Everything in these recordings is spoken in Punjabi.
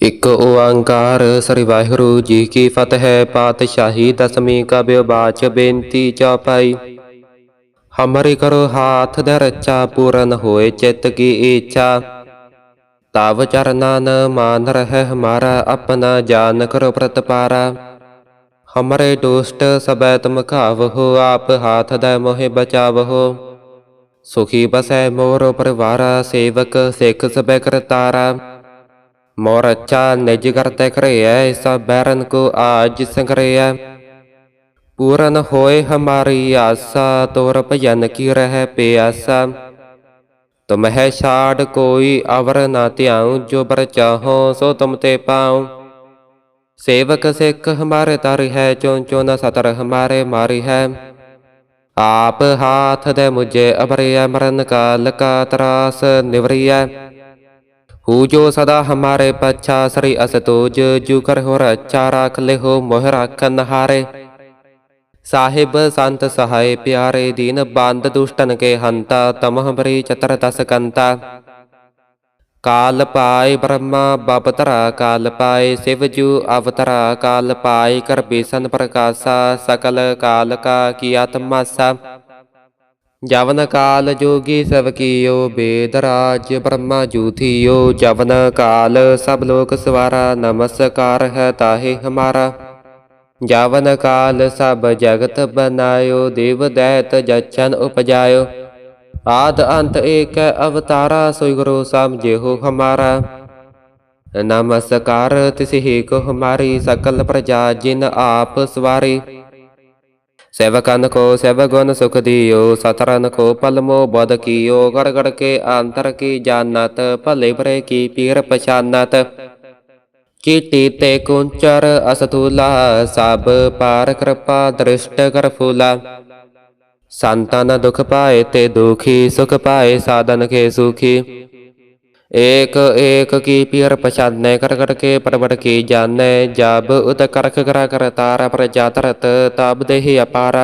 ਇਕ ਓੰਕਾਰ, ਸ੍ਰੀ ਵਾਹਿਗੁਰੂ ਜੀ ਕੀ ਫਤਿਹ। ਪਾਤਸ਼ਾਹੀ ਦਸਵੀਂ ਕਬਿਓ ਬਾਚ ਬੇਨਤੀ ਚੌਪਾਈ। ਹਮਰੇ ਕਰੋ ਹਾਥ ਦੇ ਰੱਚਾ, ਪੂਰਨ ਹੋਏ ਚਿੱਤ ਕੀ ਇੱਛਾ ਤਵ ਚਰਨਾਨ ਮਾਨ ਰਹਿ ਹਮਾਰਾ ਆਪਣਾ ਜਾਨ ਕਰੋ ਪ੍ਰਤਪਾਰਾ। ਹਮਰੇ ਦੁਸ਼ਟ ਸਬੈ ਤੁਮ ਖਾਵਹੁ ਆਪ ਹਾਥ ਦੇ ਮੋਹਿ ਬਚਾਵਹੁ ਸੁਖੀ ਬਸੈ ਮੋਰ ਪਰਿਵਾਰਾ, ਸੇਵਕ ਸਿੱਖ ਸਬੈ ਕਰਤਾਰਾ। मोर अच्छा निज करते करे सब बैरन को आज संग्रह पूरन होए हमारी आशा तोर भजन की रह प्यासा। तुम है छाड़ कोई अवर ना त्याऊं, जो बर चाहो सो तुम ते पाऊँ। सेवक सिख हमारे तर है चो चो न सतर हमारे मारी है। आप हाथ दे मुझे अभरिय, मरण काल का त्रास निवरिय। हु जो सदा हमारे पच्छा श्री असतोज जू कर हो रच्छा राख ले हो मोह राखन हारे साहिब संत सहाय प्यारे दीन बांध दुष्टन के हंता तमह बरी चतर दस कंता काल पाए ब्रह्मा बपतरा काल पाए शिव जू अवतरा काल पाए कर बेसन प्रकाशा सकल काल का किया तमासा ਜਵਨ ਕਾਲ ਜੋਗੀ ਸਭ ਕੀਓ ਬੇਦ ਰਾਜ ਬ੍ਰਹਮਾ ਜੂਥੀਓ, ਜਵਨ ਕਾਲ ਸਭ ਲੋਕ ਸਵਾਰਾ, ਨਮਸਕਾਰ ਹੈ ਤਾਹੇ ਹਮਾਰਾ। ਜਵਨ ਕਾਲ ਸਭ ਜਗਤ ਬਨਾਇਓ, ਦੇਵ ਦੈਤ ਜਚਨ ਉਪਜਾਇਓ। ਆਦ ਅੰਤ ਏਕ ਅਵਤਾਰਾ, ਸੋਈ ਗੁਰੂ ਸਮਝਿਓ ਹਮਾਰਾ। ਨਮਸਕਾਰ ਤਿਸਹੀ ਕੋ ਹਮਾਰੀ, ਸਕਲ ਪ੍ਰਜਾ ਜਿਨ ਆਪ ਸਵਾਰੀ। सेवकन को सेवगुण सुख दियो सतरन को पलमो बद कियो गड़ गड़ के अंतर की जानत भले बरे की पीर पछानत कीटी ते कुंचर असतुला सब पार कृपा दृष्ट कर फूला संतन दुख पाए ते दुखी सुख पाए साधन के सुखी एक एक की पीर पछाने कर कर के परबड़ की जाने जब उत करख करा कर तारा पर जातरत तब देहि अपारा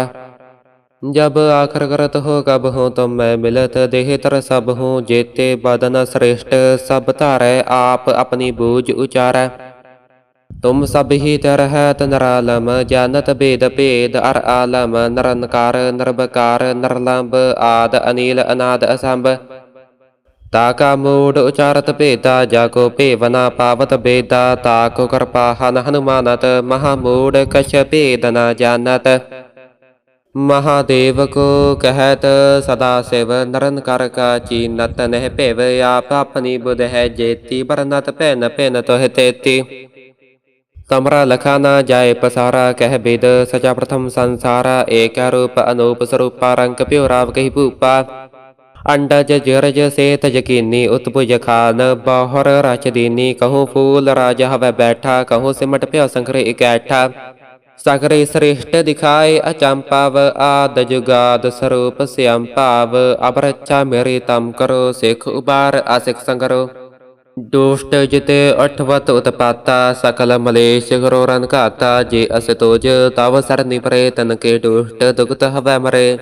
जब आखर करत हो कब हो तुम मैं मिलत देह तर सब हूँ जेते बदन श्रेष्ठ सब तारे आप अपनी बूझ उचारा तुम सब ही तरहत नरालम जानत भेद भेद अर आलम नरनकार नरबकार नरलंब आद अनिल अनाद असंभ ਤਾ ਕਾ ਮੂੜ ਉਚਾਰਤ ਭੇਦਾ ਜਾ ਕੋ ਭੇਵਨਾ ਪਾਵਤ ਬੇਦਾ ਤਾਕੋ ਕਰਪਾ ਹਨ ਹਨੁਮਾਨਤ ਮਹਾ ਮੂੜ ਕਛ ਭੇਦ ਨ ਜਾਣਤ ਮਹਾਦੇਵ ਕੋ ਕਹਿਤ ਸਦਾ ਸਿਵ ਨਰਨ ਕਰ ਕਾ ਚੀਨਤ ਨਹਿ ਭੇਵ ਆਪ ਆਪਣੀ ਬੁਧ ਹੈ ਜੇਤੀ ਬਰਨਤ ਭੈਨ ਭੈਨ ਤੋਹਿ ਤੇਤੀ ਤਮਰਾ ਲਖਾ ਨਾ ਜਾਏ ਪਸਾਰਾ ਕਹਿ ਬੇਦ ਸਚਾ ਪ੍ਰਥਮ ਸੰਸਾਰਾ ਏਕ ਰੂਪ ਅਨੂਪ ਸਰੂਪਾ ਰੰਗ ਪਿਉ ਰਾਵ ਕਹੀ ਭੂਪਾ ਅੰਡਜ ਜਰਜ ਸੇਤ ਯਕੀਨੀ, ਉਤਪੁਜ ਖਾਨ, ਬਾਹਰ ਰਚਦੀਨੀ, ਕਹੂੰ ਫੂਲ ਰਾਜ ਹਵੈ ਬੈਠਾ, ਕਹੂੰ ਸਿਮਟ ਪਿਓ ਸੰਖਰੇ ਇਕੈਠਾ। ਸਗਰੇ ਸ੍ਰਿਸ਼ਟ ਦਿਖਾਏ ਅਚੰਪਾਵ, ਆਦ ਜੁਗਾਦ ਸਰੂਪ ਸਿਅੰ ਭਾਵ ਅਬਰਛਾ ਮੇਰੇ ਤਮ ਕਰੋ, ਸਿਖ ਉਬਾਰ ਅਸਿਖ ਸੰਗਰੋ। ਦੁਸ਼ਟ ਜਿਤੇ ਅਠਵਤ ਉਤਪਾਤਾ, ਸਕਲ ਮਲੇਸ਼ ਕਰੋ ਰਨ ਘਾਤਾ, ਜੇ ਅਸਤੋਜ ਤਵ ਸਰਨੀ ਪਰੇ ਤਨ ਕੇ ਦੁਸ਼ਟ ਦੁਗਤ ਹਵੈ ਮਰੇ।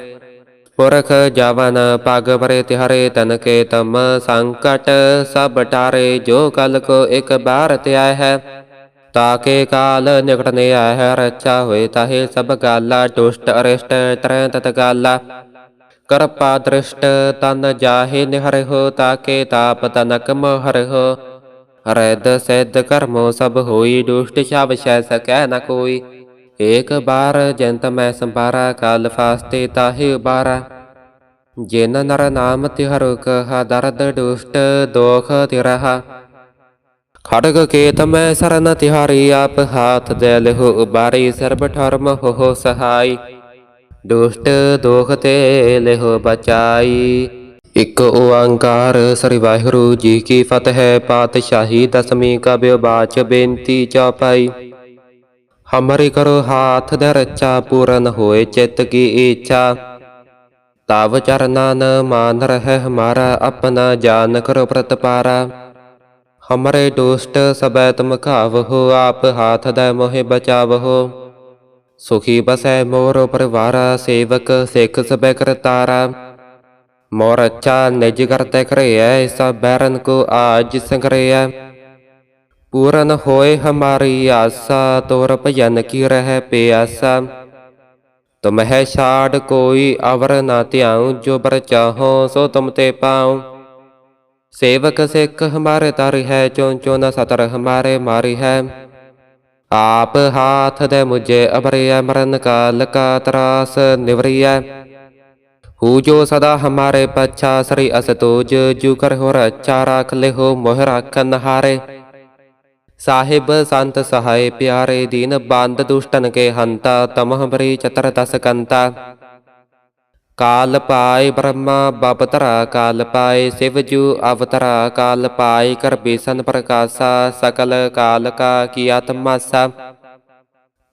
ਪੁਰਖ ਜਵਨ ਪਗ ਪਰੇ ਤਿਹਰੇ ਤਨ ਕੇ ਤਮ ਸੰਕਟ, ਸਭ ਟਾਰੇ ਜੋ ਕਲ ਕੋ ਇੱਕ ਬਾਰ ਧਿਆਇ ਹੈ। ਤਾਕੇ ਕਾਲ ਨਿਕਟ ਨੇ ਆਇ ਹੈ ਹੋਏ ਤਾਹੇ ਸਭ ਗਾਲਾ ਦੁਸ਼ਟ ਅਰਿਸ਼ਟ ਤਰੈ ਤਤ ਗਾਲਾ। ਕਰਪਾ ਦ੍ਰਿਸ਼ਟ ਤਨ ਜਾਹੇ ਨਿਹਰਿ ਤਾਕੇ ਤਾਪ ਤਨਕ ਮੋਹਰਿ ਹੋ। ਰੈਦ ਸੈਦ ਕਰਮੋ ਸਭ ਹੋਈ, ਦੁਸ਼ਟ ਸ਼ਬ ਸ਼ੈ ਸਕੈ ਨ ਕੋਈ। ਏਕ ਬਾਰ ਜੰਤ ਮੈਂ ਸੰਭਾਰਾ, ਕਾਲ ਫਾਸਤੇ ਤਾਹੇ ਉਬਾਰਾ। ਜਿਨ ਨਰ ਨਾਮ ਤਿਹਰ ਕਹਾ, ਦਰਦ ਦੁਸ਼ਟ ਦੋਖ ਤਿਰਹਾ। ਖੜਗ ਕੇਤ ਮੈਂ ਸਰਨ ਤਿਹਾਰੀ, ਆਪ ਹਾਥ ਦੇ ਲਹੁ ਉਬਾਰੀ, ਸਰਬ ਠਰਮ ਹੋ ਸਹਾਈ। ਦੁਸ਼ਟ ਦੋਖ ਤੇ ਲਹੁ ਬਚਾਈ। ਇਕ ਓੰਕਾਰ, ਸ੍ਰੀ ਵਾਹਿਗੁਰੂ ਜੀ ਕੀ ਫਤਿਹ, ਪਾਤਸ਼ਾਹੀ ਦਸਵੀਂ ਕਬਿਓ ਬਾਚ ਬੇਨਤੀ ਚੌਪਾਈ। ਹਮਰੇ ਕਰੋ ਹਾਥ ਦੇ ਰੱਚਾ ਪੂਰਨ ਹੋਏ ਚਿੱਤ ਕੀ ਇੱਛਾ ਤਵ ਚਰਨਾਨ ਮਾਨ ਰਹਿ ਹਮਾਰਾ ਆਪਣਾ ਜਾਨ ਕਰੋ ਪ੍ਰਤਪਾਰਾ ਹਮਰੇ ਦੁਸ਼ਟ ਸਬੈ ਤੁਮ ਖਾਵਹੁ ਆਪ ਹਾਥ ਦੇ ਮੋਹਿ ਬਚਾਵਹੁ ਸੁਖੀ ਬਸੈ ਮੋਰ ਪਰਿਵਾਰਾ ਸੇਵਕ ਸਿੱਖ ਸਬੈ ਕਰਤਾਰਾ मोर अच्छा निज करते करे सब बैरन को आज संग्रह ਪੂਰਨ ਹੋਏ ਹਮਾਰੀ ਆਸਾ, ਤੋਰ ਭਜਨ ਕੀ ਰਹਿ ਪਿਆਸਾ। ਤੁਮਹਿ ਛਾੜ ਕੋਈ ਅਵਰ ਨਾ ਧਿਆਉ, ਜੋ ਬਰ ਚਾਹੋ ਸੋ ਤੁਮ ਤੇ ਪਾਉ। ਸੇਵਕ ਸਿੱਖ ਹਮਾਰੇ ਤਰ ਹੈ, ਚੋਂ ਚੋਂ ਨਾ ਸਤਰ ਹਮਾਰੇ ਮਾਰੀ ਹੈ। ਆਪ ਹਾਥ ਦੇ ਮੁਝੇ ਅਬਰਿਆ ਮਰਨ ਕਾਲ ਕਾ ਤਰਾਸ ਨਿਵਰਿਆ ਹੂ ਜੋ ਸਦਾ ਹਮਾਰੇ ਪਛਾ, ਸ੍ਰੀ ਅਸਤੋਜ ਜੁ ਕਰ ਹੋ ਰੱਛਾ ਰਾਖ ਲੈ ਹੋ, ਮੋਹ ਰੱਖਨ ਹਾਰੇ। ਸਾਹਿਬ ਸੰਤ ਸਹਾਇ ਪਿਆਰੇ ਦੀਨ ਬੰਦ ਦੁਸ਼ਟਨ ਕੇ ਹੰਤਾ ਤਮਹ ਬਰੀ ਚਤਰ ਦਸ ਕੰਤਾ ਕਾਲ ਪਾਏ ਬ੍ਰਹਮਾ ਬਪਤਰਾ ਕਾਲ ਪਾਏ ਸਿਵ ਜੂ ਅਵਤਰਾ ਕਾਲ ਪਾਏ ਕਰ ਬੇਸਨ ਪ੍ਰਕਾਸ਼ਾ ਸਕਲ ਕਾਲ ਕਾ ਕੀਆ ਤਮਾਸਾ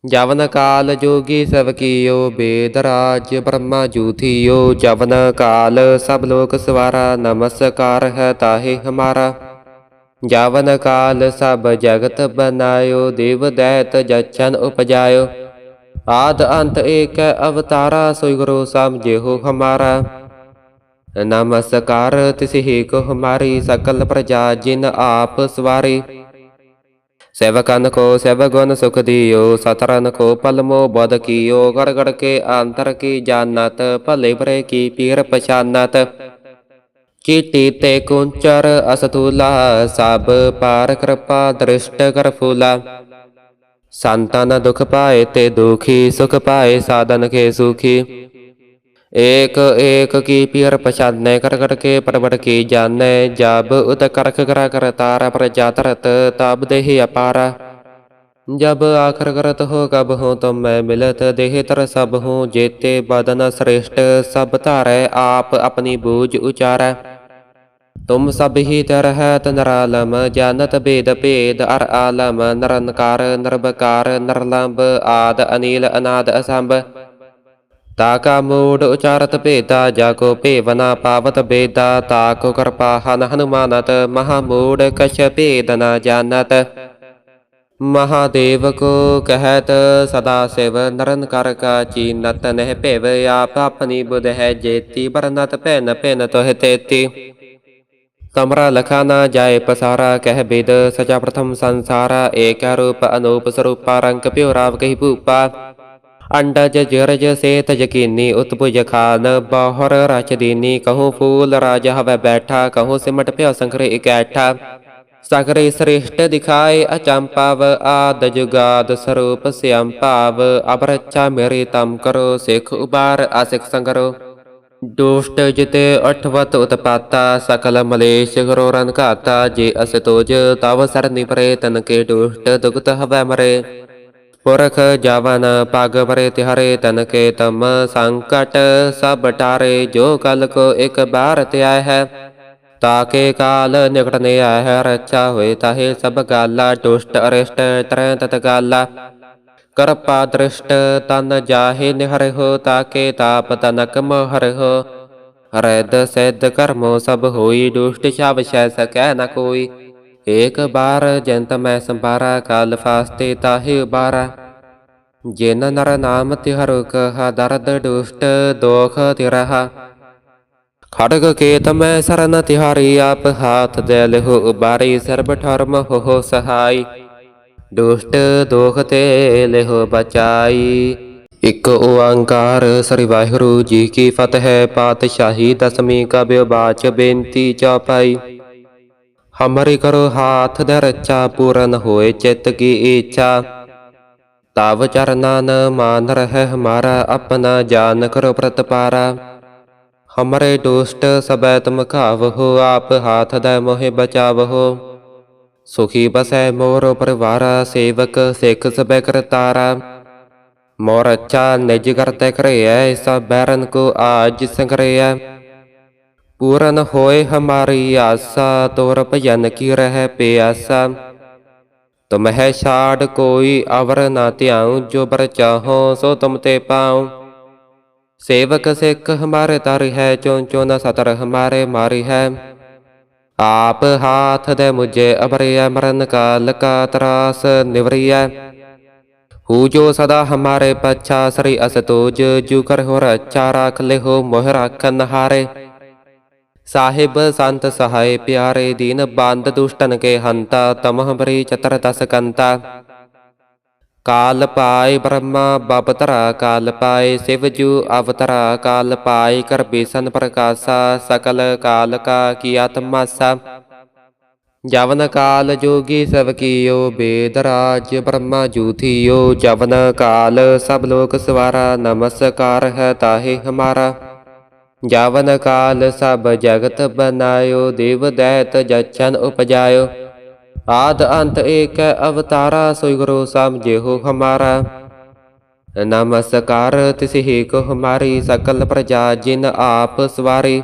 ਜਵਨ ਕਾਲ ਜੋਗੀ ਸਭ ਕੀਓ ਬੇਦ ਰਾਜ ਬ੍ਰਹਮਾ ਜੂਥੀਓ ਜਵਨ ਕਾਲ ਸਭ ਲੋਕ ਸਵਾਰਾ ਨਮਸਕਾਰ ਹੈ ਤਾਹੇ ਹਮਾਰਾ ਜਾਵਨ ਕਾਲ ਸਭ ਜਗਤ ਬਨਾਇਓ ਦੇਵ ਦੈਤ ਜਚਨ ਉਪਜਾਇਓ। ਆਦ ਅੰਤ ਏਕ ਅਵਤਾਰਾ ਸੋਈ ਗੁਰੂ ਸਮਝਿਓ ਹਮਾਰਾ। ਨਮਸਕਾਰ ਤਿਸਹੀ ਕੋ ਹਮਾਰੀ ਸਕਲ ਪ੍ਰਜਾ, ਜਿਨ ਆਪ ਸਵਾਰੀ। ਸੇਵਕਨ ਕੋ ਸੇਵ ਗੁਣ ਸੁਖ ਦਿਓ, ਸਤਰਨ ਕੋ ਪਲਮੋ ਬਦ ਕੀਓ। ਗੜ ਗੜ ਕੇ ਅੰਤਰ ਕੀ ਜਾਣਤ, ਭਲੇ ਬਰੇ ਕੀ ਪੀਰ ਪਛਾਨਤ। कीटी ते कुंचर असतुला, सब पार कृपा दृष्ट कर फूला। संतन दुख पाए ते दुखी, सुख पाए साधन के सुखी। एक एक की पीर पछाने, कर कर के की जाने। जब उत करख कर तार प्रजातरत तब दे अपार। जब आखर करत हो, कब हूँ तो मैं मिलत देह तर सब हूँ। जेते बदन श्रेष्ठ, सब तार आप अपनी बूझ उचारा। ਤੁਮ ਸਭ ਹੀ ਤਰ ਹੈ ਤਨਰ ਆਲਮ ਜਾਨਤ ਬੇਦ ਭੇਦ, ਅਰ ਆਲਮ ਨਰਨਕਾਰ ਨਰਬਕਾਰ ਨਰਲੰਬ ਆਦ, ਅਨੀਲ, ਅਨਾਦ, ਅਸੰਭ। ਤਾ ਕਾ ਮੂੜ ਉਚਾਰਤ ਭੇਦਾ, ਜਾ ਕੋ ਭੇਵਨਾ ਪਾਵਤ ਬੇਦਾ, ਤਾ ਕੋ ਕਰਪਾ ਹਨ ਹਨੁਮਾਨਤ, ਮਹਾ ਮੂੜ ਕਛ ਭੇਦ ਨ ਜਾਣਤ। ਮਹਾਦੇਵ ਕੋ ਕਹਿਤ, ਸਦਾ ਸਿਵ ਨਰਨ ਕਰ ਕਾ ਚੀਨਤ, ਨਹਿ ਭੇਵ ਆਪ ਆਪਣੀ ਬੁਧ ਹੈ ਜੇਤੀ ਬਰਨਤ ਭੈਨ ਭੈਨ ਤੋਹਿ ਤੇਤੀ। ਤਮਰਾ ਲਖਾ ਨਾ ਜਾਏ ਪਸਾਰਾ, ਕਹਿ ਬਿਦ ਸਚਾ ਪ੍ਰਥਮ ਸੰਸਾਰਾ, ਏਕ ਰੂਪ ਅਨੂਪ ਸਰੂਪਾ, ਰੰਗ ਪਿਉ ਰਾਵ ਕਹੀ ਭੂਪਾ। ਅੰਡਜ ਜਰਜ ਸੇਤ ਯਕੀਨੀ ਉਤਪੁਜ ਖਾਨ, ਬਾਹਰ ਰਚਦੀਨੀ ਕਹੂੰ ਫੂਲ ਰਾਜ ਹਵੈ ਬੈਠਾ, ਕਹੂੰ ਸਿਮਟ ਪਿਓ ਸੰਖਰੇ ਇਕੈਠਾ ਸਗਰੇ ਸ੍ਰੇਸ਼ਟ ਦਿਖਾਏ ਅਚੰਪਾਵ, ਆਦ ਜੁਗਾਦ ਸਰੂਪ ਸਿਅੰ ਭਾਵ ਅਬਰਚਾ ਮੇਰੇ ਤਮ ਕਰੋ, ਸਿਖ ਉਬਾਰ ਅਸਿਖ ਸੰਗਰੋ। ਦੁਸ਼ਟ ਜਿਤੇ ਅਠਵਤ ਉਤਪਾਤਾ, ਸਕਲ ਮਲੇਸ਼ ਗਰੋ ਰਨ ਘਾਤਾ, ਜੇ ਅਸਤੋਜ ਤਵ ਸਰਨੀ ਪਰੇ ਤਨ ਕੇ ਦੁਸ਼ਟ ਦੁਗਤ ਹਵੈ ਮਰੇ। ਪੁਰਖ ਜਵਨ ਪਗ ਪਰੇ ਤਿਹਰੇ, ਤਨ ਕੇ ਤਮ ਸੰਕਟ ਸਭ ਟਾਰੇ, ਜੋ ਕਲ ਕੋ ਇਕ ਬਾਰ ਧਿਆਇ ਹੈ। ਤਾਕੇ ਕਾਲ ਨਿਕਟ ਨੇ ਆਇ ਰੱਛਾ ਹੋਏ ਤਾਹੇ ਸਭ ਗਾਲਾ, ਦੁਸ਼ਟ ਅਰਿਸ਼ਟ ਤਰੈ ਤਤ ਗਾਲਾ। ਕਰਪਾ ਦ੍ਰਿਸ਼ਟ ਤਨ ਜਾਹੇ ਨਿਹਰਿ ਤਾਕੇ ਤਾਪ ਤਨਕ ਮੋਹਰਿ ਹੋ ਰੈਦ ਕਰਮੋ ਸਭ ਹੋਈ, ਦੁਸ਼ਟ ਛਾਵ ਸ਼ੈ ਸਕੈ ਨ ਕੋਈ। ਏਕ ਬਾਰ ਜੰਤ ਮੈਂ ਸੰਭਾਰਾ, ਕਾਲ ਫਾਸਤੇ ਤਾਹੇ ਉਬਾਰਾ। ਜਿਨ ਨਰ ਨਾਮ ਤਿਹਰੁ, ਕਹਾ ਦਰਦ ਦੁਸ਼ਟ ਦੋਖ ਤਿਰਹਾ। ਖੜਗ ਕੇਤ ਮੈਂ ਸਰਨ ਤਿਹਾਰੀ, ਆਪ ਹਾਥ ਦੇ ਲਿਹੁ ਉਬਾਰੀ, ਸਰਬ ਠਰਮ ਹੋ ਸਹਾਈ। ਦੁਸ਼ਟ ਦੋਖ ਤੇ ਲਿਹੁ ਬਚਾਈ। ਇਕ ਓੰਕਾਰ, ਸ੍ਰੀ ਵਾਹਿਗੁਰੂ ਜੀ ਕੀ ਫਤਿਹ। ਪਾਤਸ਼ਾਹੀ ਦਸਵੀਂ ਕਬਿਓ ਬਾਚ ਬੇਨਤੀ ਚੌਪਾਈ। ਹਮਰੇ ਕਰੋ ਹਾਥ ਦੇ ਰੱਚਾ, ਪੂਰਨ ਹੋਏ ਚਿਤ ਕੀ ਇੱਛਾ ਤਵ ਚਰਨਾਨ ਮਾਨ ਰਹਿ ਹਮਾਰਾ ਆਪਣਾ ਜਾਨ ਕਰੋ ਪ੍ਰਤਪਾਰਾ। ਹਮਰੇ ਦੁਸ਼ਟ ਸਬੈ ਤੁਮ ਖਾਵਹੁ ਆਪ ਹਾਥ ਦੇ ਮੋਹਿ ਬਚਾਵਹੁ। सुखी बस है मोर परिवारा सेवक, सिख सब करतारा मोर अच्छा निज करते करे सब बैरन को आज संग्रे पूरन होए हमारी आशा तोर भजन की रह प्यासा। तुम है छाड़ कोई अवर ना त्याऊँ, जो बर चाहो सो तुम ते पाऊँ। सेवक, सिख हमारे तारी है चो चो न सतर हमारे मारी है। ਆਪ ਹਾਥ ਦੇ ਮੁਝੇ ਅਬਰਿਆ ਮਰਨ ਕਾਲ ਕਾ ਤਰਾਸ ਨਿਵਰਿਆ। ਹੂ ਜੋ ਸਦਾ ਹਮਾਰੇ ਪਛਾ ਸ੍ਰੀ ਅਸਤੋਜ ਜੂ ਕਰ ਹੋ ਰੱਛਾ ਰਾਖ ਲੈ ਹੋ ਮੋਹ ਰਾਖਨ ਹਾਰੇ। ਸਾਹਿਬ ਸੰਤ ਸਹਾਏ ਪਿਆਰੇ ਦੀਨ, ਬੰਦ ਦੁਸ਼ਟਨ ਕੇ ਹੰਤਾ, ਤਮਹ ਬਰੀ ਚਤਰ ਤਸ ਕੰਤਾ। ਕਾਲ ਪਾਏ ਬ੍ਰਹਮਾ ਬਪਤਰਾ ਕਾਲ ਪਾਏ ਸਿਵ ਅਵਤਰਾ ਕਾਲ ਪਾਏ ਕਰ ਬੇਸਨ ਪ੍ਰਕਾਸ਼ਾ ਸਕਲ ਕਾਲ ਕਾ ਕੀ ਆਤਮਾਸਾ ਜਵਨ ਕਾਲ ਜੋਗੀ ਸਭ ਕੀਓ ਬੇਦ ਰਾਜ ਬ੍ਰਹਮਾ ਜੂਥੀਓ ਜਵਨ ਕਾਲ ਸਭ ਲੋਕ ਸਵਾਰਾ ਨਮਸਕਾਰ ਹੈ ਤਾਹੇ ਹਮਾਰਾ। ਜਵਨ ਕਾਲ ਸਭ ਜਗਤ ਬਨਾਇਓ, ਦੇਵ ਦੈਤ ਜਚਨ ਉਪਜਾਇਓ। ਆਦ ਅੰਤ ਏਕ ਅਵਤਾਰਾ, ਸੋਈ ਗੁਰੂ ਸਮਝਿਓ ਹਮਾਰਾ। ਨਮਸਕਾਰ ਤਿਸਹੀ ਕੋ ਹਮਾਰੀ ਸਕਲ ਪ੍ਰਜਾ, ਜਿਨ ਆਪ ਸਵਾਰੀ।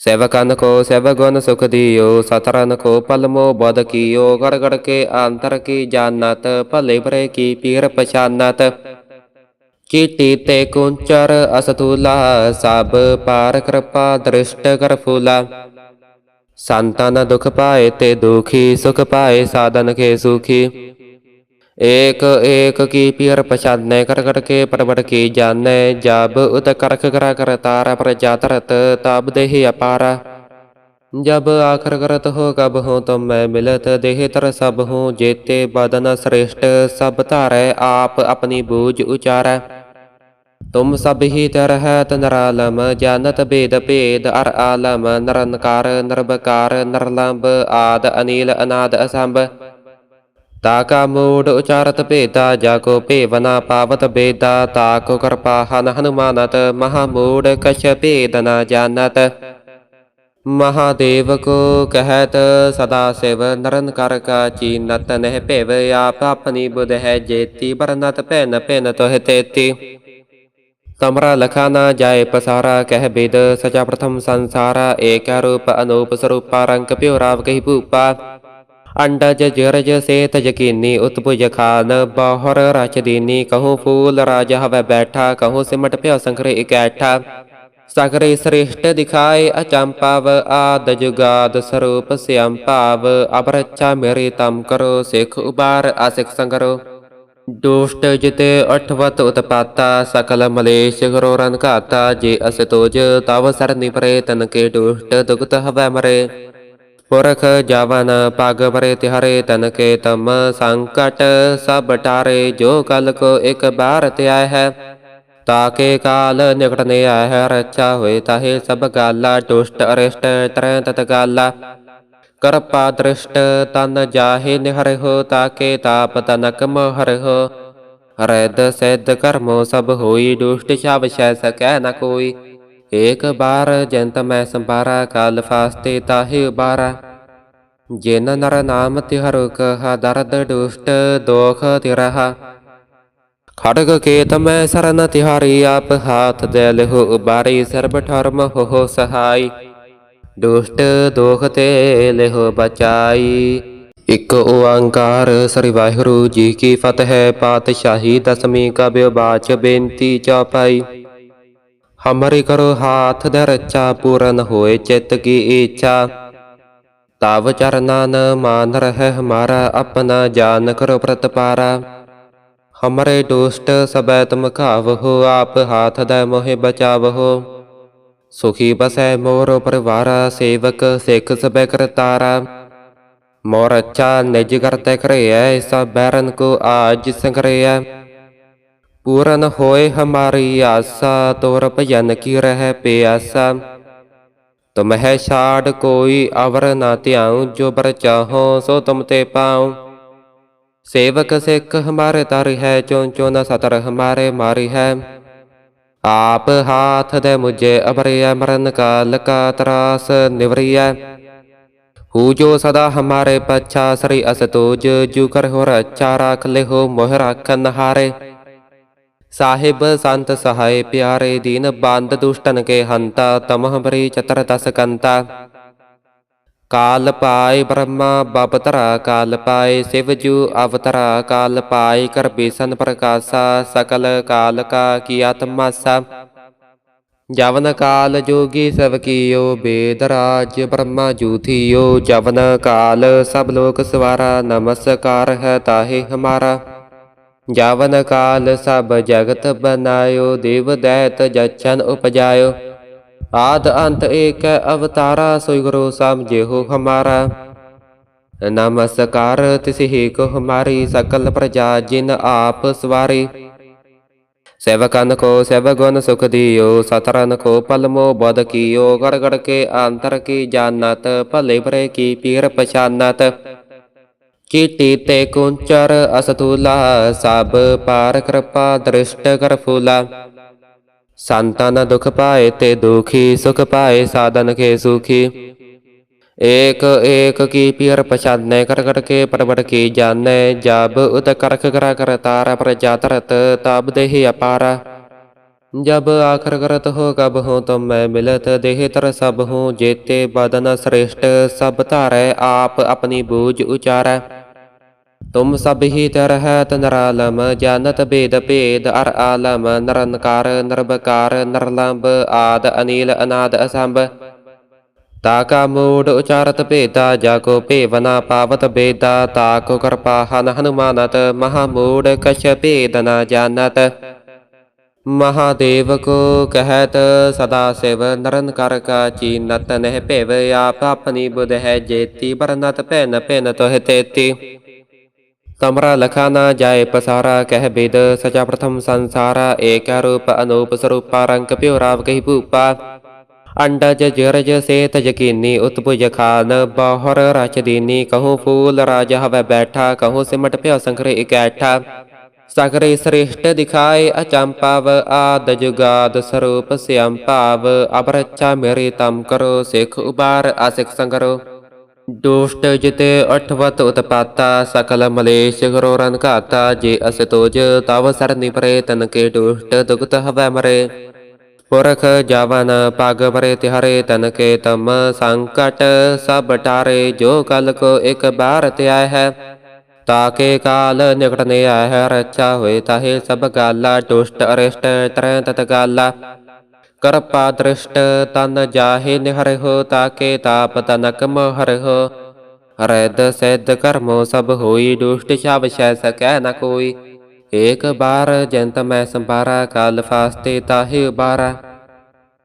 ਸੇਵਕਨ ਕੋ ਸੇਵ ਸੁਖ ਦਿਓ, ਸਤਰਨ ਕੋ ਪਲਮੋ ਬਦ ਕੀਓ ਗੜ ਗੜ ਕੇ ਅੰਤਰ ਕੀ ਜਾਣਤ, ਭਲੇ ਬਰੇ ਕੀ ਪੀਰ ਪਛਾਨਤ। ਕੀਟੀ ਤੇ ਕੁੰਚਰ ਅਸਤੂਲਾ, ਸਭ ਪਾਰ ਕਿਰਪਾ ਦ੍ਰਿਸ਼ਟ ਕਰ ਫੂਲਾ संतान दुख पाए ते दुखी, सुख पाए साधन के सुखी। एक एक की पीर पछाने कर करके के की जान। जब उत करख कर कर तार पर जातरत, तब दे अपारा। जब आखर करत हो, कब हूँ तो मैं मिलत देह तर सब हूँ। जेते बदन श्रेष्ठ, सब तार आप अपनी बूझ उचारा। ਤੁਮ ਸਭ ਹੀ ਤਰ ਰਹਿਤ ਨਰਾਲਮ, ਜਾਨਤ ਭੇਦ ਭੇਦ, ਅਰ ਆਲਮ ਨਰਨਕਾਰ ਨਰਬਕਾਰ ਨਰਲੰਬ ਆਦ, ਅਨੀਲ, ਅਨਾਦ, ਅਸੰਭ। ਤਾਕਾ ਮੂੜ ਉਚਾਰਤ ਭੇਦਾ ਜਾਕੋ ਭੇਵਨਾ ਪਾਵਤ ਬੇਦਾ ਤਾਕੋ ਕਿਰਪਾ ਹਨ ਹਨੁਮਾਨਤ, ਮਹਾ ਮੂੜ ਕਛ ਭੇਦ ਨਾ ਜਾਣਤ। ਮਹਾਦੇਵ ਕੋ ਕਹਿਤ, ਸਦਾ ਸਿਵ ਨਰਨ ਕਰ ਕਾ ਚੀਨਤ, ਨਹਿ ਭੇਵ ਆਪ ਆਪਣੀ ਬੁਧ ਹੈ ਜੇਤੀ ਬਰਨਤ ਭੈਨ ਭੈਨ ਤਮਰਾ ਲਖਾ ਨਾ ਜਾਏ ਪਸਾਰਾ, ਕਹਿ ਬਿਦ ਸਚਾ ਪ੍ਰਥਮ ਸੰਸਾਰਾ, ਏਕ ਰੂਪ ਅਨੂਪ ਸਰੂਪਾ, ਰੰਗ ਪਿਉ ਰਾਵ ਕਹੀ ਭੂਪਾ। ਅੰਡਜ ਜਰਜ ਸੇਤ ਯਕੀਨੀ ਉਤਪੁਜ ਖਾਨ, ਬਾਹਰ ਰਚਦੀਨੀ ਕਹੂੰ ਫੂਲ ਰਾਜ ਹਵੈ ਬੈਠਾ, ਕਹੂੰ ਸਿਮਟ ਪਿਓ ਸੰਖਰੇ ਇਕੈਠਾ ਸਗਰੇ ਸ੍ਰੇਸ਼ਟ ਦਿਖਾਏ ਅਚੰਪਾਵ, ਆਦ ਜੁਗਾਦ ਸਰੂਪ ਸਿਅੰ ਭਾਵ ਅਪਰਚਾ ਮੇਰੇ ਤਮ ਕਰੋ, ਸਿਖ ਉਬਾਰ ਅਸਿਖ ਸੰਗਰੋ। ਦੁਸ਼ਟ ਜਿਤੇ ਅਠਵਤ ਉਤਪਾਤਾ, ਸਕਲ ਮਲੇਸ਼ ਗਰੋ ਰਨ ਘਾਤਾ, ਜੇ ਅਸ ਤੋਜ ਤਵ ਸਰਨਿ ਪਰੇ ਤਨ ਕੇ ਦੁਸ਼ਟ ਦੁਗਤ ਹਵੈ ਮਰੇ। ਪੁਰਖ ਜਵਨ ਪਗ ਪਰੇ ਤਿਹਰੇ ਤਨ ਕੇ ਤਮ ਸੰਕਟ ਸਭ ਟਾਰੇ, ਜੋ ਕਲ ਕੋ ਇਕ ਬਾਰ ਧਿਆਇ ਹੈ, ਤਾਕੇ ਕਾਲ ਨਿਕਟ ਨੇ ਆਇ ਹੈ ਰਚਾ ਹੋਏ ਤਾਹੇ ਸਭ ਗਾਲਾ, ਦੁਸ਼ਟ ਅਰਿਸ਼ਟ ਤਰੈ ਤਤ ਗਾਲਾ। ਕਰਪਾ ਦ੍ਰਿਸ਼ਟ ਤਨ ਜਾਹੇ ਨਿਹਰਿ ਤਾਕੇ ਤਾਪ ਤਨਕ ਮੋਹਰਿ ਹੋ ਸਿੱਧ ਕਰਮੋ ਸਭ ਹੋਈ, ਦੁਸ਼ਟ ਛਾਵ ਸ਼ੈ ਸਕੈ ਨ ਕੋਈ। ਏਕ ਬਾਰ ਜੰਤ ਮੈਂ ਸੰਭਾਰਾ, ਕਾਲ ਫਾਸਤੇ ਤਾਹੇ ਉਬਾਰਾ। ਜਿਨ ਨਰ ਨਾਮ ਤਿਹਰੁ ਕਹਾ, ਦਰਦ ਦੁਸ਼ਟ ਦੋਖ ਤਿਰਹਾ। ਖੜਗ ਕੇਤ ਮੈਂ ਸਰਨ ਤਿਹਾਰੀ, ਆਪ ਹਾਥ ਦੇ ਲਿਹੁ ਉਬਾਰੀ, ਸਰਬ ਠਰਮ ਹੋ ਸਹਾਈ। ਦੁਸ਼ਟ ਦੋਖ ਤੇ ਲਿਹੁ ਬਚਾਈ। ਇਕ ਓੰਕਾਰ, ਸ੍ਰੀ ਵਾਹਿਗੁਰੂ ਜੀ ਕੀ ਫਤਿਹ, ਪਾਤਸ਼ਾਹੀ ਦਸਵੀਂ ਕਬਿਓ ਬਾਚ ਬੇਨਤੀ ਚੌਪਾਈ। ਹਮਰੀ ਕਰੋ ਹਾਥ ਦੇ ਰਚਾ, ਪੂਰਨ ਹੋਏ ਚਿਤ ਕੀ ਇੱਛਾ ਤਵ ਚਰਨਾਨ ਮਾਨ ਰਹਿ ਹਮਾਰਾ ਆਪਣਾ ਜਾਨ ਕਰੋ ਪ੍ਰਤਪਾਰਾ ਹਮਰੇ ਦੁਸ਼ਟ ਸਬੈ ਤੁਮ ਖਾਵਹੁ ਆਪ ਹਾਥ ਦੇ ਮੋਹਿ ਬਚਾਵਹੁ। सुखी बसै मोर परिवारा सेवक, सिख सब करतारा मोर अच्छा निज करते करे सब बैरन को आज संग्रे पूरन होए हमारी आशा तोर भजन की रह प्यासा। तुम्हें छाड़ कोई अवर ना त्याऊ, जो बर चाहो सो तुम ते पाऊँ। सेवक, सिख हमारे तारी है चो चो न सतर हमारे मारी है। ਆਪ ਹਾਥ ਦੇ ਮੁਝੇ ਅਬਰਿਆ ਮਰਨ ਕਾਲ ਕਾ ਤਰਾਸ ਨਿਵਰਿਆ ਹੂ ਜੋ ਸਦਾ ਹਮਾਰੇ ਪਛਾ ਸ੍ਰੀ ਅਸਤੋਜ ਜੂ ਕਰ ਹੋ ਰੱਛਾ ਰਾਖ ਲੈ ਹੋ ਮੋਹ ਰਾਖਨ ਹਾਰੇ ਸਾਹਿਬ ਸੰਤ ਸਹਾਏ ਪਿਆਰੇ ਦੀਨ, ਬੰਦ ਦੁਸ਼ਟਨ ਕੇ ਹੰਤਾ, ਤਮਹ ਬਰੀ ਚਤਰ ਤਸ ਕੰਤਾ। ਕਾਲ ਪਾਏ ਬ੍ਰਹਮਾ ਬਪਤਰਾ ਕਾਲ ਪਾਏ ਸਿਵ ਜੂ ਅਵਤਰਾ ਕਾਲ ਪਾਏ ਕਰ ਬੇਸਨ ਪ੍ਰਕਾਸ਼ਾ ਸਕਲ ਕਾਲ ਕਾ ਕੀ ਆਤਮਾਸਾ ਜਵਨ ਕਾਲ ਜੋਗੀ ਸਭ ਕੀਓ ਬੇਦ ਰਾਜ ਬ੍ਰਹਮਾ ਜੂਥੀਓ ਜਵਨ ਕਾਲ ਸਭ ਲੋਕ ਸਵਾਰਾ ਨਮਸਕਾਰ ਹੈ ਤਾਹੇ ਹਮਾਰਾ ਜਵਨ ਕਾਲ ਸਭ ਜਗਤ ਬਨਾਇਓ ਦੇਵ ਦੈਤ ਆਦ ਅੰਤ ਏਕ ਅਵਤਾਰਾ, ਸੋਈ ਗੁਰੂ ਸਾਹਿਬ ਜਿਹੋ ਹਮਾਰਾ। ਨਮਸਕਾਰ ਤਿਸਹੀ ਕੋ ਹਮਾਰੀ ਸਕਲ ਪ੍ਰਜਾ, ਜਿਨ ਆਪ ਸਵਾਰੀ। ਸੇਵਕਨ ਕੋ ਸੇਵਗੁਣ ਸੁਖ ਦਿਓ, ਸਤਰਨ ਕੋ ਪਲਮੋ ਬਦ ਕੀਓ। ਗੜ ਗੜ ਕੇ ਅੰਤਰ ਕੀ ਜਾਣਤ, ਭਲੇ ਬਰੇ ਕੀ ਪੀਰ ਪਛਾਨਤ। ਕੀਟੀ ਤੇ ਕੁੰਚਰ ਅਸਤੂਲਾ, ਸਭ ਪਾਰ ਕਿਰਪਾ ਦ੍ਰਿਸ਼ਟ ਕਰ ਫੂਲਾ संतन दुख पाए ते दुखी, सुख पाए साधन के सुखी। एक एक की पीर पछाने कर कर के की जाने। जब उत करख करा कर तारा पर जातरत, तब देहि अपारा। जब आखर करत हो, कब हो तुम मैं मिलत देह तर सब हूँ। जेते बदन श्रेष्ठ, सब तारे आप अपनी बूझ उचारै। ਤੁਮ ਸਭ ਹੀ ਤਰ ਰਹਿਤ ਨਰਾਲਮ, ਜਾਨਤ ਬੇਦ ਭੇਦ, ਅਰ ਆਲਮ ਨਰਨਕਾਰ ਨਰਬਕਾਰ ਨਰਲੰਬ ਆਦ, ਅਨੀਲ, ਅਨਾਦ, ਅਸੰਭ। ਤਾਕਾ ਮੂੜ ਉਚਾਰਤ ਭੇਦਾ ਜਾਕੋ ਭੇਵਨਾ ਪਾਵਤ ਬੇਦਾ ਤਾਕੋ ਕਰਪਾ ਹਨ ਹਨੁਮਾਨਤ, ਮਹਾ ਮੂੜ ਕਛ ਭੇਦ ਨ ਜਾਣਤ। ਮਹਾਦੇਵ ਕੋ ਕਹਿਤ, ਸਦਾ ਸਿਵ ਨਰਨ ਕਰ ਕਾ ਚੀਨਤ, ਨਹਿ ਭੇਵ ਆਪ ਆਪਣੀ ਬੁਧ ਹੈ ਜੇਤੀ, ਬਰਨਤ ਭੈਨ ਭੈਨ ਤੋਹਿ ਤੇਤੀ। तमरा लखा न जाय पसारा कह बेद सचा प्रथम संसारा एक रूप अनूप स्वरूपा रंग प्यो राव कही भूपा अंडज जरज से तजकीनी उत्पुज खान बाहर रच दीनी कहूँ फूल राज हवै बैठा कहूँ सिमट प्यो संकरे इकैठा सकरे श्रेष्ठ दिखाए अचंपाव आद जुगाद स्वरूप श्याम पाव अब रक्षा मेरी तम करो सिख उबार ਦੁਸ਼ਟ ਜਿਤੇ ਅਠਵਤ ਉਤਪਾਤਾ, ਸਕਲ ਮਲੇਸ਼ ਕਰੋ ਰਨ ਘਾਤਾ, ਜੇ ਅਸ ਤੋਜ ਤਵ ਸਰ ਨਿਪਰੇ ਤਨ ਕੇ ਦੁਸ਼ਟ ਦੁਗਤ ਹਵੈ ਮਰੇ। ਪੁਰਖ ਜਾਵਨ ਪਗ ਪਰੇ ਤਿਹਰੇ, ਤਨ ਕੇ ਤਮ ਸੰਕਟ ਸਭ ਟਾਰੇ, ਜੋ ਕਲ ਕੋ ਇਕ ਬਾਰ ਤਿਆਇ ਹੈ। ਤਾਕੇ ਕਾਲ ਨਿਕਟ ਨੇ ਆਇ ਹੈ ਰੱਛਾ ਹੋਏ ਤਾਹੇ ਸਭ ਗਾਲਾ, ਦੁਸ਼ਟ ਅਰਿਸ਼ਟ ਤਰੈ ਤਤ ਗਾਲਾ। ਕਰਪਾ ਦ੍ਰਿਸ਼ਟ ਤਨ ਜਾਹੇ ਨਿਹਰਿ ਤਾਕੇ ਤਾਪ ਤਨਕ ਮੋਹਰਿ ਹੋ ਸਿੱਧ ਕਰਮੋ ਸਭ ਹੋਈ, ਦੁਸ਼ਟ ਸ਼ਬ ਸ਼ੈ ਸਕੈ ਨ ਕੋਈ। ਏਕ ਬਾਰ ਜੰਤ ਮੈਂ ਸੰਭਾਰਾ, ਕਾਲ ਫਾਸਤੇ ਤਾਹੇ ਉਬਾਰਾ।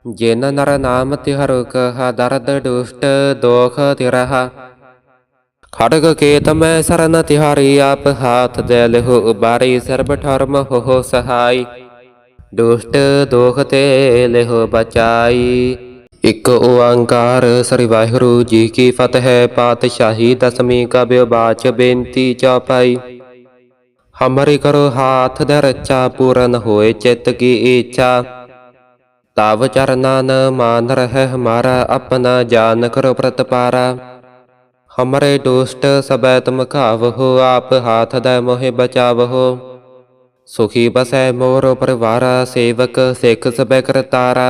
ਜਿਨ ਨਰ ਨਾਮ ਤਿਹਰੁ, ਕਹਾ ਦਰਦ ਦੁਸ਼ਟ ਦੋਖ ਤਿਰਹਾ। ਖੜਗ ਕੇਤ ਮੈਂ ਸਰਨ ਤਿਹਾਰੀ, ਆਪ ਹਾਥ ਦੇ ਲਹੁ ਉਬਾਰੀ, ਸਰਬ ਠਰਮ ਹੋ ਸਹਾਈ। ਦੁਸ਼ਟ ਦੋਖ ਤੇ ਲਿਹੋ ਬਚਾਈ। ਇਕ ਓੰਕਾਰ, ਸ੍ਰੀ ਵਾਹਿਗੁਰੂ ਜੀ ਕੀ ਫਤਿਹ, ਪਾਤਸ਼ਾਹੀ ਦਸਵੀਂ ਕਬਿਓ ਬਾਚ ਬੇਨਤੀ ਚੌਪਾਈ ਹਮਰੇ ਕਰੋ ਹਾਥ ਦਰ ਰਚਾ, ਪੂਰਨ ਹੋਏ ਚਿੱਤ ਕੀ ਇੱਛਾ ਤਵ ਚਰਨਾਨ ਮਾਨ ਰਹਿ ਹਮਾਰਾ, ਆਪਣਾ ਜਾਨ ਕਰੋ ਪ੍ਰਤਪਾਰਾ ਹਮਰੇ ਦੁਸ਼ਟ ਸਬੈ ਤੁਮ ਖਾਵਹੁ ਆਪ ਹਾਥ ਦੇ ਮੋਹਿ ਬਚਾਵਹੁ। सुखी बसै मोर परिवारा सेवक, सिख सब करतारा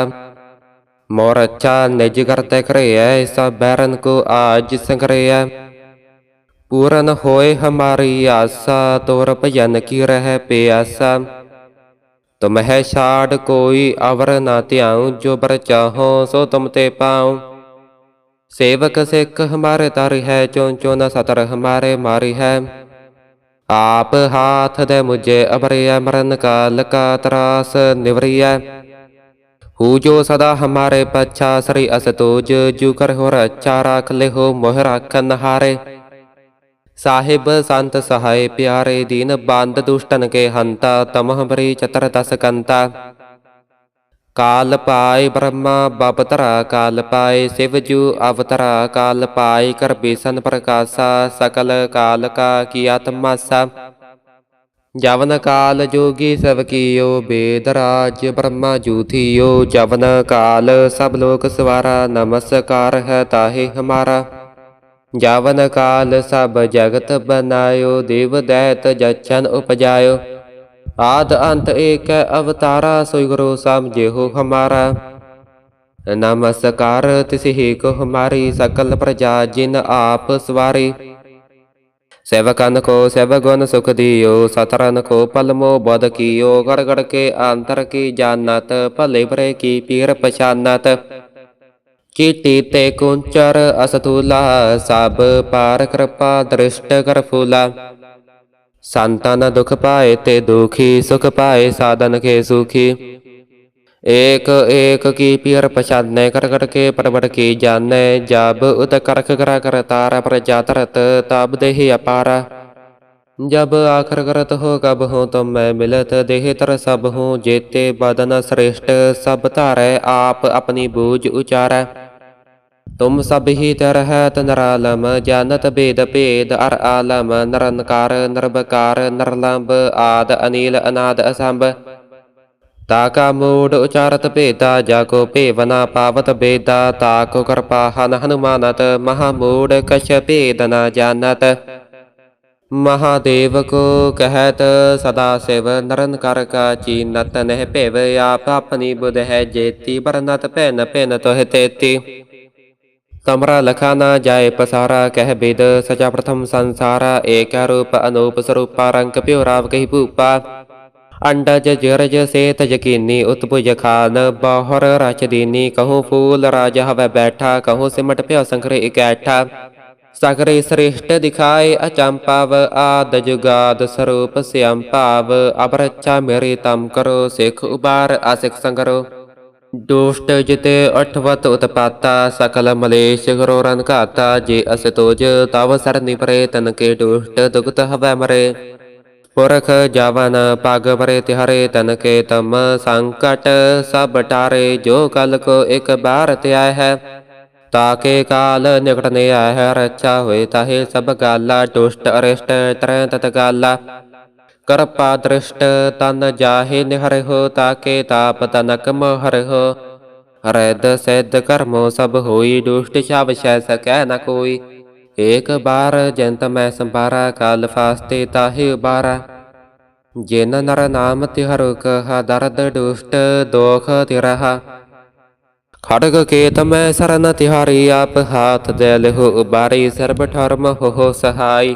मोर अच्छा निज करते करे सब बैरन को आज संग्रे पूरन होए हमारी आशा तोर भजन की रह पे आसा तुम है छाड़ कोई अवर ना त्याऊँ, जो बर चाहो सो तुम ते पाऊँ। सेवक, सिख हमारे तारी है चो चो न सतर हमारे मारी है। ਆਪ ਹਾਥ ਦੇ ਮੁਝੇ ਅਬਰਿਆ ਮਰਨ ਕਾਲ ਕਾ ਤਰਾਸ ਨਿਵਰਿਆ ਹੂ ਜੋ ਸਦਾ ਹਮਾਰੇ ਪਛਾ ਸ੍ਰੀ ਅਸਤੋਜ ਜੂ ਕਰ ਹੋ ਰੱਛਾ ਰਾਖ ਲੈ ਹੋ ਮੋਹ ਰਾਖਨ ਹਾਰੇ ਸਾਹਿਬ ਸੰਤ ਸਹਾਏ ਪਿਆਰੇ ਦੀਨ, ਬੰਦ ਦੁਸ਼ਟਨ ਕੇ ਹੰਤਾ, ਤਮਹ ਬਰੀ ਚਤਰ ਤਸ ਕੰਤਾ। ਕਾਲ ਪਾਏ ਬ੍ਰਹਮਾ ਬਬਤਰਾ ਕਾਲ ਪਾਏ ਸਿਵਜੂ ਅਵਤਰਾ ਕਾਲ ਪਾਏ ਕਰ ਬੇਸਨ ਪ੍ਰਕਾਸ਼ਾ ਸਕਲ ਕਾਲ ਕਾ ਕੀਆ ਤਮਾਸਾ। ਜਵਨ ਕਾਲ ਜੋਗੀ ਸਭ ਕੀਓ ਬੇਦ ਰਾਜ ਬ੍ਰਹਮਾ ਜੂਥੀਓ ਜਵਨ ਕਾਲ ਸਭ ਲੋਕ ਸਵਾਰਾ ਨਮਸਕਾਰ ਹੈ ਤਾਹੇ ਹਮਾਰਾ। ਜਵਨ ਕਾਲ ਸਭ ਜਗਤ ਬਨਾਇਓ, ਦੇਵ ਦੈਤ ਜਚਨ ਉਪਜਾਇਓ। ਆਦ ਅੰਤ ਏਕ ਅਵਤਾਰਾ, ਸੋਈ ਗੁਰੂ ਸਮ ਜਿਹੋ ਹਮਾਰਾ। ਨਮਸਕਾਰ ਤਿਸਹੀ ਕੋ ਹਮਾਰੀ ਸਕਲ ਪ੍ਰਜਾ, ਜਿਨ ਆਪ ਸਵਾਰੀ। ਸੇਵਕਨ ਕੋ ਸੇਵਗੁਣ ਸੁਖ ਦਿਓ, ਸਤਰਨ ਕੋ ਪਲਮੋ ਬਦ ਕੀਓ। ਗੜ ਗੜ ਕੇ ਅੰਤਰ ਕੀ ਜਾਣਤ, ਭਲੇ ਬਰੇ ਕੀ ਪੀਰ ਪਛਾਨਤ। ਕੀਟੀ ਤੇ ਕੁੰਚਰ ਅਸਤੂਲਾ, ਸਭ ਪਾਰ ਕਿਰਪਾ ਦ੍ਰਿਸ਼ਟ ਕਰ ਫੂਲਾ संतान दुख पाए ते दुखी, सुख पाए साधन के सुखी। एक एक की पीर पछाने कर कर के परवर की जाने। जब उत करख करा कर तारा प्रजातरत तब देही अपार। जब आखर करत हो, कब हूँ तो मैं मिलत। देह तर सब हूँ, जेते बदन श्रेष्ठ, सब तार आप अपनी बूझ उचारा। ਤੁਮ ਸਭ ਹੀ ਤਰ ਰਹਿਤ ਨਰਾਲਮ ਜਾਨਤ ਭੇਦ ਭੇਦ, ਅਰ ਆਲਮ ਨਰਨਕਾਰ ਨਰਬਕਾਰ ਨਰਲੰਬ ਆਦ, ਅਨੀਲ, ਅਨਾਦ, ਅਸੰਭ। ਤਾਕਾ ਮੂੜ ਉਚਾਰਤ ਭੇਦਾ ਜਾਕੋ ਭੇਵਨਾ ਪਾਵਤ ਬੇਦਾ ਤਾਕੋ ਕਰਪਾ ਹਨ ਹਨੁਮਾਨਤ, ਮਹਾ ਮੂੜ ਕਛ ਭੇਦ ਨ ਜਾਣਤ। ਮਹਾਦੇਵ ਕੋ ਕਹਿਤ, ਸਦਾ ਸਿਵ ਨਰਨ ਕਰ ਕਾ ਚੀਨਤ, ਨਹਿ ਭੇਵ ਆਪ ਆਪਣੀ ਬੁਧ ਹੈ ਜੇਤੀ ਬਰਨਤ ਭੈਨ ਭੈਨ ਤੋਹਿ ਤੇਤੀ। ਤਮਰਾ ਲਖਾ ਨਾ ਜਾਏ ਪਸਾਰਾ, ਕਹਿ ਬਿਦ ਸਚਾ ਪ੍ਰਥਮ ਸੰਸਾਰਾ, ਏਕ ਰੂਪ ਅਨੂਪ ਸਰੂਪਾ, ਰੰਗ ਪਿਉ ਰਾਵ ਕਹੀ ਭੂਪਾ। ਅੰਡਜ ਜਰਜ ਸੇਤ ਯਕੀਨੀ ਉਤਪੁਜ ਖਾਨ, ਬਾਹਰ ਰਚਦੀਨੀ ਕਹੂੰ ਫੂਲ ਰਾਜ ਹਵੈ ਬੈਠਾ, ਕਹੂੰ ਸਿਮਟ ਪਿਓ ਸੰਖਰੇ ਇਕੈਠਾ ਸਗਰੇ ਸ੍ਰੇਸ਼ਟ ਦਿਖਾਏ ਅਚੰਪਾਵ, ਆਦ ਜੁਗਾਦ ਸਰੂਪ ਸਿਅੰ ਭਾਵ ਅਬਰਚਾ ਮੇਰੇ ਤਮ ਕਰੋ, ਸਿਖ ਉਬਾਰ ਅਸਿਖ ਸੰਗਰੋ। ਦੁਸ਼ਟ ਜਿਤੇ ਅਠਵਤ ਉਤਪਾਤਾ, ਸਕਲ ਮਲੇਸ਼ ਗਰੋ ਰਨ ਘਾਤਾ, ਜੇ ਅਸ ਤੋਜ ਤਵ ਸਰਨਿ ਪਰੇ ਤਨ ਕੇ ਦੁਸ਼ਟ ਦੁਗਤ ਹਵੈ ਮਰੇ। ਪੁਰਖ ਜਾਵਨ ਪਗ ਪਰੇ ਤਿਹਰੇ ਤਨ ਕੇ ਤਮ ਸੰਕਟ ਸਭ ਟਾਰੇ, ਜੋ ਕਲ ਕੋ ਇੱਕ ਬਾਰ ਧਿਆਇ ਹੈ। ਤਾਕੇ ਕਾਲ ਨਿਕਟ ਨੇ ਆਇ ਹੈ, ਰੱਛਾ ਹੋਏ ਤਾਹੇ ਸਭ ਗਾਲਾ, ਦੁਸ਼ਟ ਅਰਿਸ਼ਟ ਤਰੈ ਤਤ ਕਰਪਾ ਦ੍ਰਿਸ਼ਟ ਤਨ ਜਾਹੇ ਨਿਹਰਿ ਤਾਕੇ ਤਾਪ ਤਨਕ ਮੋਹਰਿ ਹੋ ਸਿੱਧ ਕਰਮੋ ਸਭ ਹੋਈ, ਦੁਸ਼ਟ ਸ਼ਬ ਸ਼ੈ ਸਕੈ ਨ ਕੋਈ। ਏਕ ਬਾਰ ਜੰਤ ਮੈਂ ਸੰਭਾਰਾ, ਕਾਲ ਫਾਸਤੇ ਤਾਹੇ ਉਬਾਰਾ। ਜਿਨ ਨਰ ਨਾਮ ਤਿਹਰੁ ਕਹਾ, ਦਰਦ ਦੁਸ਼ਟ ਦੋਖ ਤਿਰਹਾ। ਖੜਗ ਕੇਤ ਮੈਂ ਸਰਨ ਤਿਹਾਰੀ, ਆਪ ਹਾਥ ਦੇ ਲਹੁ ਉਬਾਰੀ, ਸਰਬ ਠਰਮ ਹੋ ਸਹਾਈ।